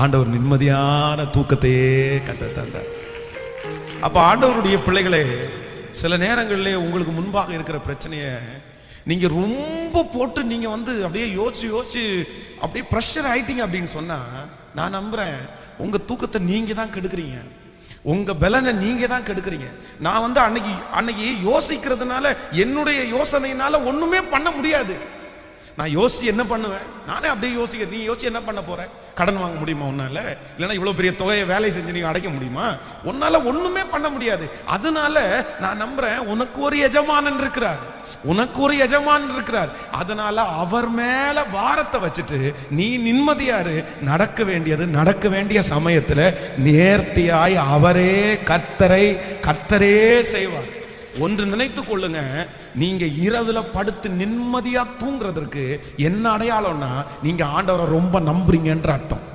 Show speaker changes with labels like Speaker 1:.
Speaker 1: ஆண்டவர் நிம்மதியான தூக்கத்தையே கத்த தந்தார். அப்போ ஆண்டவருடைய பிள்ளைகளே சில நேரங்களிலே உங்களுக்கு முன்பாக இருக்கிற பிரச்சனையை நீங்கள் ரொம்ப போட்டு நீங்கள் வந்து அப்படியே யோசிச்சு யோசிச்சு அப்படியே ப்ரெஷர் ஆயிட்டீங்க அப்படின்னு சொன்னால் நான் நம்புகிறேன் உங்கள் தூக்கத்தை நீங்கள் தான் கெடுக்குறீங்க. உங்கள் பலனை நீங்கள் தான் கெடுக்குறீங்க. நான் வந்து அன்னைக்கு அன்னைக்கு யோசிக்கிறதுனால என்னுடைய யோசனையினால ஒன்றுமே பண்ண முடியாது. நான் யோசிச்சு என்ன பண்ணுவேன்? நானே அப்படியே யோசிக்கிறேன். நீ யோசிச்சு என்ன பண்ண போற? கடன் வாங்க முடியுமா உன்னால? இல்லைன்னா இவ்வளோ பெரிய தொகையை வேலை செஞ்சு நீ அடைக்க முடியுமா? உன்னால ஒண்ணுமே பண்ண முடியாது. அதனால நான் நம்புறேன் உனக்கு ஒரு எஜமானன் இருக்கிறார். உனக்கு ஒரு எஜமானன் இருக்கிறார். அதனால அவர் மேல பாரத்தை வச்சுட்டு நீ நிம்மதியாரு நடக்க வேண்டியது நடக்க வேண்டிய சமயத்துல நேர்த்தியாய் அவரே கர்த்தரை கர்த்தரே செய்வார். ஒன்று நினைத்து கொள்ளுங்க. நீங்க இரவுல படுத்து நிம்மதியா தூங்குறதற்கு என்ன அடையாளம்னா நீங்க ஆண்டவரை ரொம்ப நம்புறீங்கன்ற அர்த்தம்.